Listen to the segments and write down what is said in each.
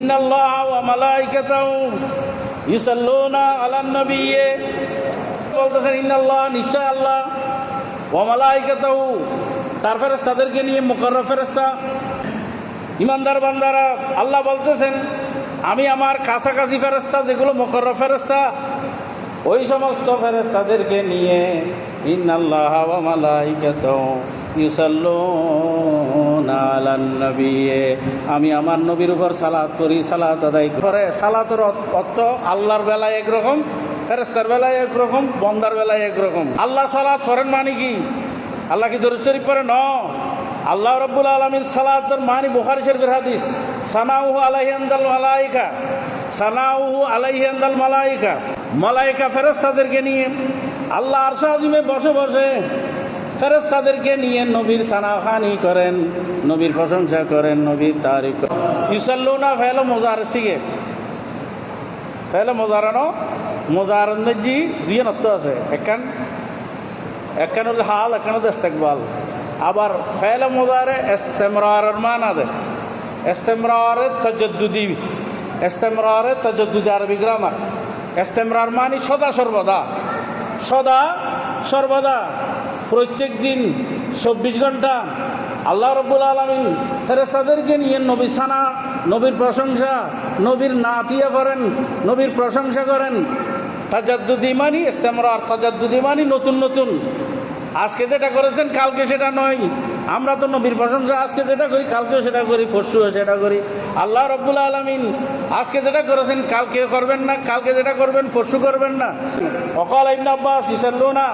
إن الله وملائكته يصلون على النبي বলতেছেন ইন্নাল্লাহ নিশ্চয় আল্লাহ ওমালাইকাতাহু তার ফেরেস্তাদেরকে নিয়ে মুকর্রব ফেরেস্তা ইমানদার বান্দারা আল্লাহ বলতেছেন আমি আমার কাছাকাছি ফেরেস্তা যেগুলো মুকর্রব ফেরেস্তা ওই সমস্ত ফেরেস্তাদেরকে নিয়ে ইন্নাল্লাহ ওয়া মালাইকাতাহু ইউসাল্লুনা আলান নবিয়ে আমি আমার নবীর উপর সালাত করি, সালাত আদায় করে। সালাতের অর্থ আল্লাহর বেলায় একরকম ফেরেস্তার বেলায় একরকম, বন্দার বেলায় একরকম। আল্লাহ সালাত করেন মানে কি? আল্লাহ কি দরুদ শরীফ পড়ে? ন। আল্লাহ রব্বুল আলমিন সালাতের মানি বুখারি শরীফের হাদিস, সানাউহু আলাইহি আন্দাল মালাইকা, সানাউহু আলাইহি আন্দাল মালাইকা। মালাইকা ফেরেস্তাদেরকে নিয়ে আল্লাহ আরশা আজিমে বসে বসে ফেরেস্তাদেরকে নিয়ে নবীর সানাখানি করেন, নবীর প্রশংসা করেন, নবীর তারিফ করেন। ইউসাল্লুনা ফেলো মোজার সিগে। ফেলে মোজারানো মোজারান জি দুই নত্য আছে। একান একান হল হাল একান হল ইস্তেকবাল। আবার ফেলে মোজারে ইস্তেমরারের মান আছে ইস্তেমরারে তজদ্দুদি। ইস্তেমরারে তজদ্দুদি আরবি গ্রামার। ইস্তেমরার মানে সদা সর্বদা। সদা সর্বদা। প্রত্যেক দিন চব্বিশ ঘণ্টা আল্লাহ রব্বুল আলমিন ফেরেস্তাদেরকে নিয়ে নবী সানা, নবীর প্রশংসা, নবীর নাতিয়া করেন, নবীর প্রশংসা করেন। তাজাদ্দুদি মানি ইস্তেমরার তাজাদ্দুদি মানি নতুন নতুন। আজকে যেটা করেছেন, কালকে সেটা নয়। আমরা তো নবীর প্রশংসা আজকে যেটা করি, কালকেও সেটা করি, পরশুও সেটা করি। আল্লাহ রব্বুল আলমিন আজকে যেটা করেছেন কালকে করবেন না, কালকে যেটা করবেন, পরশু করবেন না। অকাল ইবন আব্বাস, ইসাল্লুনা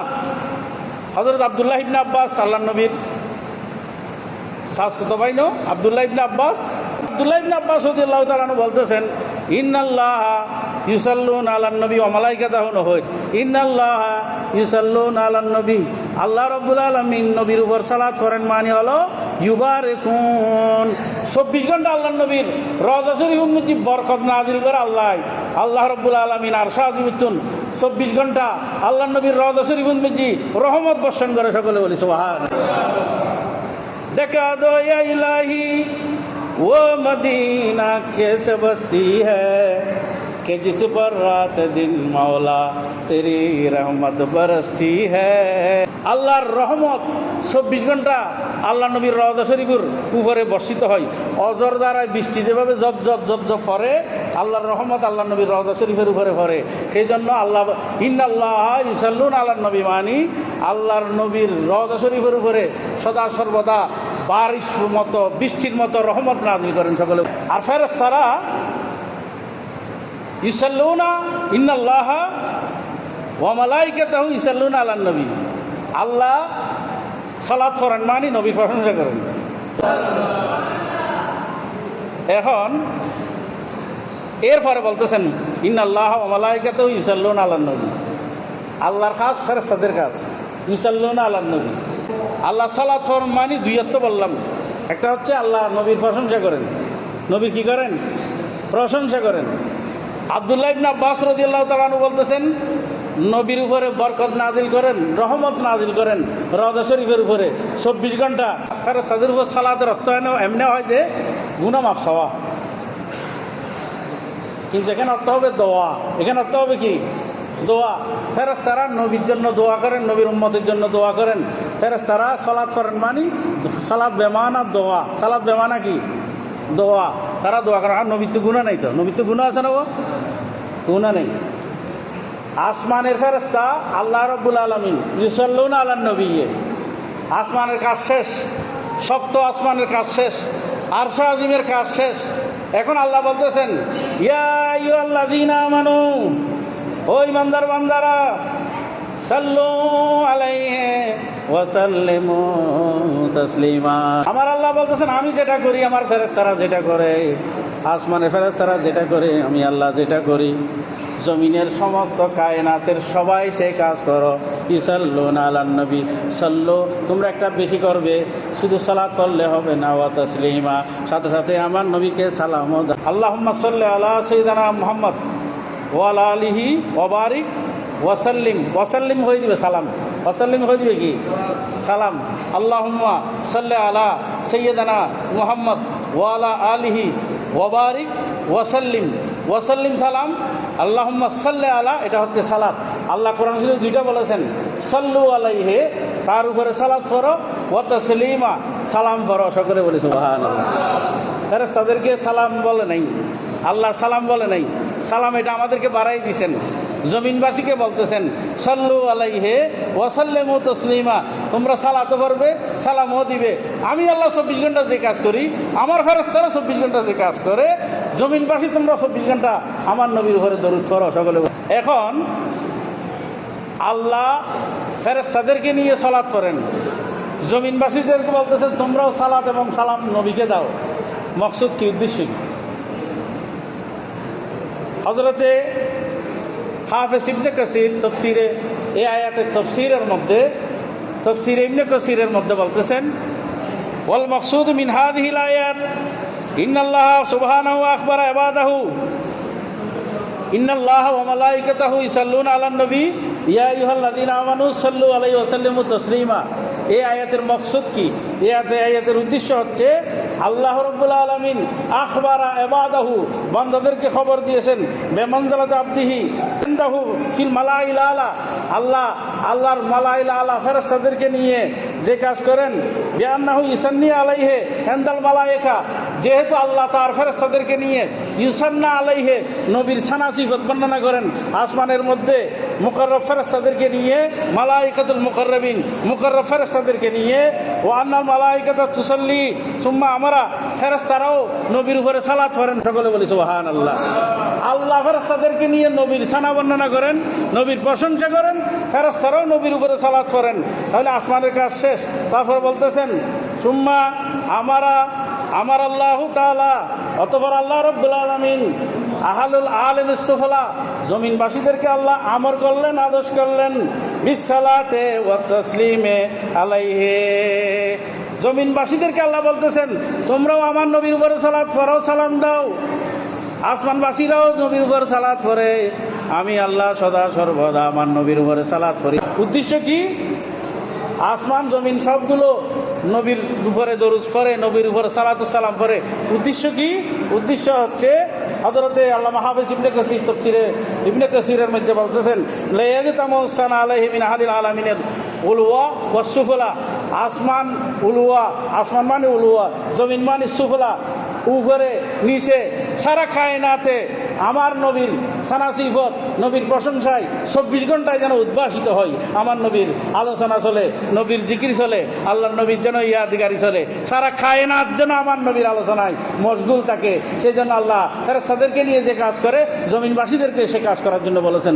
হজরত আবদুল্লাহ ইবনা আব্বাস আল্লাহ নবীর শাশ্বত ভাই নো আবদুল্লাহ ইবনা আব্বাস। আবদুল্লাহ ইবনা আব্বাস হদি আল্লাহ তালু বলতেছেন, ইন্নাল্লাহ ইউসাল্লুন আলান নবী অমালাইকাতাহ নহর ইন্নাল্লাহ ইউসাল্লুন আলান নবী আল্লাহ রব্বুল আলমিন নবীর উপর সালাত করেন মানে হলো ইউবার এখন চব্বিশ ঘন্টা আল্লাহ নবীর রজা শরীফ উম্মতি বরকত নাজিল করে আল্লাহ আল্লাহ রব্বুল আলমিন আর শাহজুবুদ্দুন চব্বিশ ঘন্টা আল্লাহ নবীর রজা শরীফ উম্মতি রহমত বর্ষণ করে সকলে বলি সোহান देखा दो या इलाही वो मदीना कैसे बसती है کہ جس پر رات دن مولا تیری رحمت برستی ہے আল্লাহর রহমত চব্বিশ ঘণ্টা আল্লাহ নবীর রওজা শরীফুর উপরে বর্ষিত হয়। অজর দ্বারা বৃষ্টি যেভাবে জব জব জব জব ফরে আল্লাহর রহমত আল্লাহ নবীর রওজা শরীফের উপরে ফরে সেই জন্য আল্লাহ ইন্দাল্লাহ ইসাল্লুন আল্লাহ নবী মানি। আল্লাহর নবীর রওজা শরীফের উপরে সদা সর্বদা বারিশ মতো, বৃষ্টির মতো রহমত নাজিল করেন সকলে। আর ফেরস্তারা ইসাল্লুনা ইন্নাল্লাহ ওয়ামালাইকে তাহু ইসাল্লুন আল্লাহ নবী। আল্লাহ সালাদ ফরেন মানি, নবী প্রশংসা করেন। এখন এরপরে বলতেছেন, ইন্নাল্লাহ ওয়ামালাইকাত ইসাল্লুন আল্লাহ নবী। আল্লাহর কাজ ফেরেস্তাদের কাজ ইসাল্লুন আল্লাহ নবী। আল্লাহ সালাদ ফরম মানি দুইয়ত্ব বললাম। একটা হচ্ছে আল্লাহ নবীর প্রশংসা করেন। নবী কি করেন? প্রশংসা করেন। আবদুল্লাহ ইবনা আব্বাস রদিয়াল্লাহ বলতেছেন, নবীর উপরে বরকত নাজিল করেন, রহমত নাজিল করেন রদা শরীফের উপরে চব্বিশ ঘণ্টা ফেরস্তাদের উপর সালাদের অর্থ এনে এমনি হয় যে গুনা মাফ চাওয়া কিন্তু এখানে অর্থ হবে দোয়া। এখানে অর্থ হবে কি? দোয়া। ফেরেস তারা নবীর জন্য দোয়া করেন, নবীর উম্মতের জন্য দোয়া করেন। ফেরেস তারা সলাদ করেন মানি সালাদ বেমানা দোয়া। সালাদ বেমানা কি? দোয়া। তারা দোয়া করেন। আর নবীর তো গুণা নেই তো। নবীর তো গুণা আছে না ও? গুণা নেই। আসমানের ফেরস্তা আল্লাহ রব্বুল আলমিন ইউসাল্লুন আল্লাহ নবী আসমানের কাজ শেষ। সপ্ত আসমানের কাজ শেষ। আরশা আজিমের কাজ শেষ। এখন আল্লাহ বলতেছেন, ইয়া আল্লাহ দিনা মানু ও ইমানদার বান্দারা, সাল্লু আলাইহে তাসলিমা। আমার আল্লাহ বলতেছেন, আমি যেটা করি, আমার ফেরেস্তারা যেটা করে, আসমানের ফেরেস্তারা যেটা করে, আমি আল্লাহ যেটা করি। জমিনের সমস্ত কায়নাতের সবাই সেই কাজ করো। ইসাল্লু আলান নবী, সাল্লো, তোমরা একটা বেশি করবে। শুধু সালাত পড়লে হবে না, ওয়া তসলিমা। সাথে সাথে আমার নবীকে সালাম আল্লাহ সাল্লাহ আল্লাহ সৈদানা মোহাম্মদ ওয়াল আলিহি ওবারিক ওয়াসাল্লিম ওয়াসাল্লিম হয়ে দিবে সালাম। ওয়াসাল্লিম হয়ে দিবে কি? সালাম। আল্লাহ সাল্লাহ আলা সৈয়দানা মোহাম্মদ ওয়ালা আলিহি ওয়াবারিক ওয়াসাল্লিম। ওয়াসাল্লিম সালাম, আল্লাহুম্মা সাল্লি আলা, এটা হচ্ছে সালাত। আল্লাহ কোরআন শরীফ দুইটা বলেছেন, সাল্লু আলাইহে, তার উপরে সালাত ফরো ওয়া তাসলিমা, সালাম ফরো সকলে বলি সুবহানাল্লাহ। ফেরেশতাদেরকে সালাম বলে নাই। আল্লাহ সালাম বলে নাই। সালাম এটা আমাদেরকে বাড়াই দিছেন। জমিনবাসীকে বলতেছেন, সাল্লু আলাইহে ওয়াসাল্লেমু তসলিমা। তোমরা সালাতো করবে সালামও দিবে। আমি আল্লাহ চব্বিশ ঘণ্টা যে কাজ করি, আমার ফেরস্তারা চব্বিশ ঘণ্টা যে কাজ করে, জমিনবাসী তোমরা চব্বিশ ঘণ্টা আমার নবীর ঘরে দরুদ করো সকলে। এখন আল্লাহ ফেরেস্তাদেরকে নিয়ে সালাত করেন জমিনবাসীদেরকে বলতেছেন, তোমরাও সালাত এবং সালাম নবীকে দাও। মকসুদ কি উদ্দেশ্য? হজরতে হাফেজ ইবনে কাসির তফসিরে এ আয়াতের তফসিরের মধ্যে, তফসিরে ইবনে কাসিরের মধ্যে বলতেছেন, ওয়াল মকসুদ মিন হাদিহিল আয়াত, ইন্নাল্লাহ সুবহানাহু আখবারা ইবাদাহু, ইন্নাল্লাহ ওয়া মালাইকাতাহু ইসাল্লুনা আলান নবী, ইয়া আইয়ুহাল্লাযীনা আমানু সাল্লু আলাইহি ওয়া সাল্লিমু তাসলিমা। এই আয়াতের মকসুদ কি? এই আয়াতে- আয়াতের উদ্দেশ্য হচ্ছে আল্লাহ রব্বুল আলমিন আখবারা এবাদাহু বান্দাদেরকে খবর দিয়েছেন, বেমানজালাত আব্দিহি, ইনদাহু ফিল মালাইল আলা আল্লাহ, আল্লাহর মালাইল আলা ফেরাস্তাদেরকে নিয়ে যে কাজ করেন বেআনাহু ইসান্নি আলাইহে, হেন্দাল মালায়েকা যেহেতু আল্লাহ তার ফেরেশতাদেরকে নিয়ে ইউসান্না আলাইহে নবীর ছানা সিফত বর্ণনা করেন, আসমানের মধ্যে মুকর্রব ফেরেশতাদেরকে নিয়ে, মালাইকাতুল মুকর্রবিন মুকর্রব ফেরেশতাদেরকে নিয়ে ও আন্নাল মালাইকাতা তুসল্লি, সুম্মা আমরা, ফেরেশতারাও নবীর উপরে সালাত করেন সকলে বলি সুবহানাল্লাহ। আল্লাহ ফেরেশতাদেরকে নিয়ে নবীর সানা বর্ণনা করেন, নবীর প্রশংসা করেন, ফেরেশতারাও নবীর উপরে সালাত করেন তাহলে আসমানের কাজ শেষ। তারপর বলতেছেন, সুম্মা আমারা আমার আল্লাহ অতপর আল্লাহ রব্বুল আলামিন আহালুল আলেম ইস্তফলা জমিনবাসীদেরকে আল্লাহ আমর করলেন আদেশ করলেন বিসালাতে ও তসলিমে আলাইহে। জমিনবাসীদেরকে আল্লাহ বলতেছেন, তোমরাও আমার নবীর উপরে সালাত ফরাও সালাম দাও। আসমানবাসীরাও নবীর উপর সালাত ফরে আমি আল্লাহ সদা সর্বদা আমার নবীর উপরে সালাত পড়ি। উদ্দেশ্য কি? আসমান, জমিন সবগুলো নবীর উপরে দরুজ পড়ে, নবীর উপরে সালাতু সালাম পড়ে। উদ্দেশ্য কি? উদ্দেশ্য হচ্ছে হজরতে আল্লাহ হাফিজ ইবনে কসির তফসিরে, ইবনে কসিরের মধ্যে বলতেছেন লেয়াজ তামসান আলাইহি মিন আহাদিল আলামিনের উলওয়া ওয়া সুফলা। আসমান উলওয়া আসমান মানে উলওয়া জমিন মানে সুফলা। উপরে, নিচে, সারা কায়নাতে আমার নবীর সানাসিফত নবীর প্রশংসায় চব্বিশ ঘন্টায় যেন উদ্ভাসিত হয়। আমার নবীর আলোচনা চলে, নবীর জিকির চলে, আল্লাহর নবীর যেন ইয়াদগারি চলে। সারা কায়নাত যেন আমার নবীর আলোচনায় মশগুল থাকে। সেই জন্য আল্লাহ তারা সাদেরকে নিয়ে যে কাজ করে, জমিনবাসীদেরকে সে কাজ করার জন্য বলেছেন।